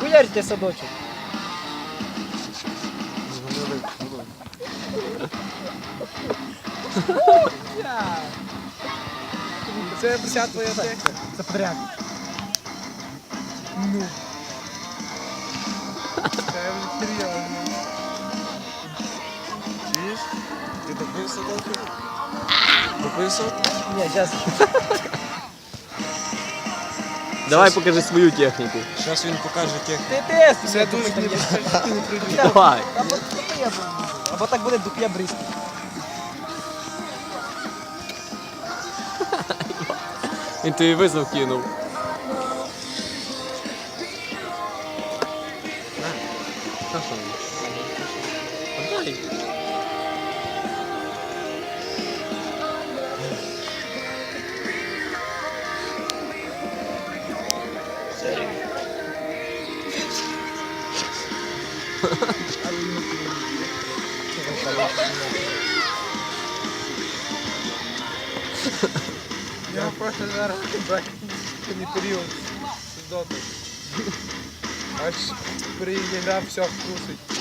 Перевірте садочок. Це вся твоя техніка. Це подряд. Це вже серйозно. Чуєш? Ти допив садочок? Дописав? Ні, зараз. Давай покажи свою техніку. Зараз він покаже техніку. Ти тест. Це дуже не прийду. Давай. Або. Або так буде дупля бризки. Він тобі визов кинув. Що він? Я просто зараз браконний період з доти. Аж приїдя все вкусить.